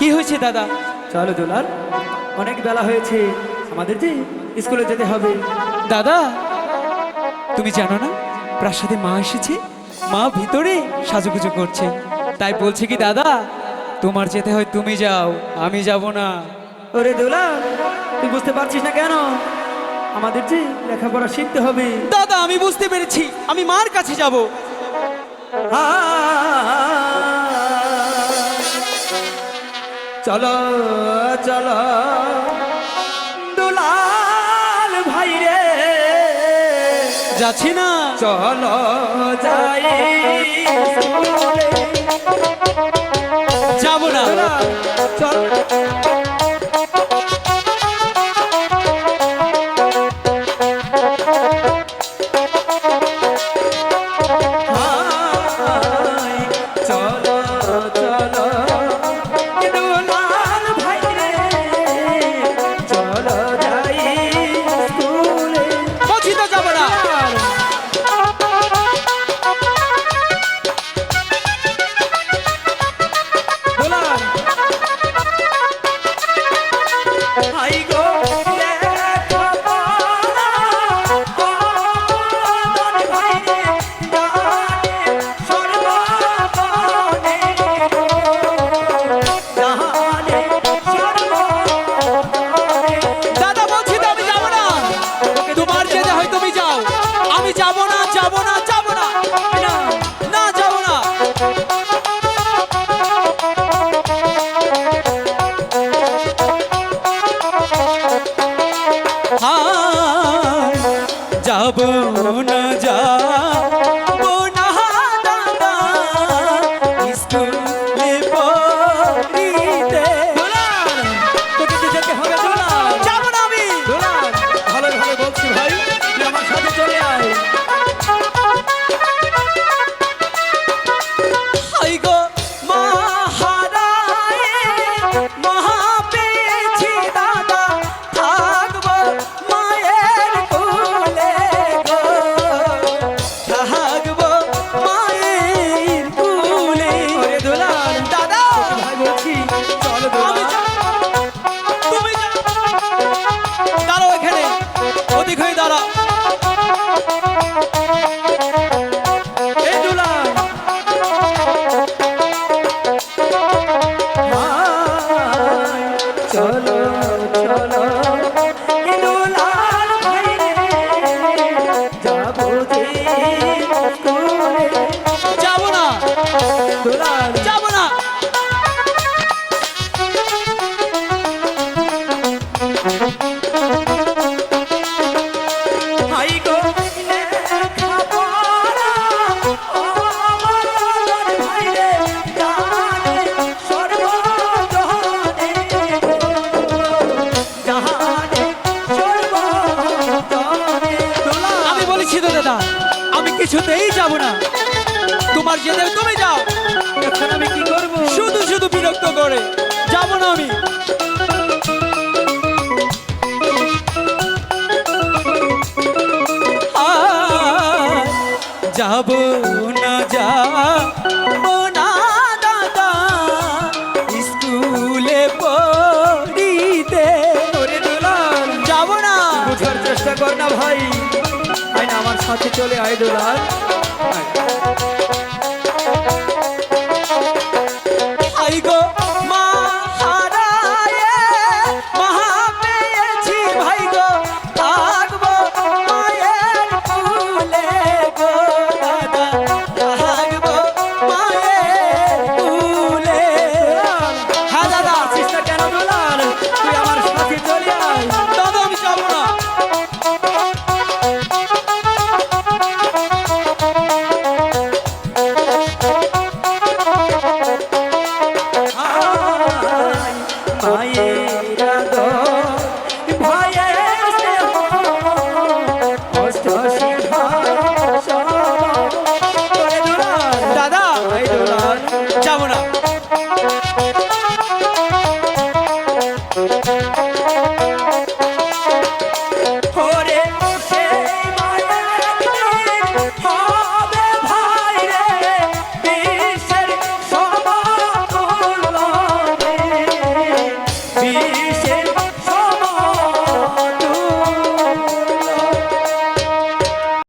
কি হয়েছে দাদা? চলো দোলাল অনেক বেলা হয়েছে আমাদের যে স্কুলে যেতে হবে। দাদা তুমি জানো না প্রাসাদে মা এসেছে? মা ভিতরে সাজুগুজু করছে। তাই বলছে কি দাদা তোমার যেতে হয় তুমি যাও আমি যাব না। ওরে দোলাল তুই বুঝতে পারছিস না কেন? আমাদের যে লেখাপড়া শিখতে হবে। দাদা আমি বুঝতে পেরেছি আমি মার কাছে যাব। আ, চলো চলো। দুলাল ভাই রে। যাচ্ছি না। চলো যাই। যাব না। চল। যাব না যাব না, সর্বজনে গো। জানে সর্বজনে। দোলাল, আমি বলেছি তো দাদা আমি কিছুতেই যাব না। তোমার যেতে তুমি যাও। এখন আমি কি করব? শুধু শুধু বিরক্ত করে। যাব না আমি। যাব না যাব না দাদা। স্কুলে পড়িতে। যাব না। বোঝার চেষ্টা কর না ভাই। আমার সাথে চলে আয় দোলাল আয়, মায়ের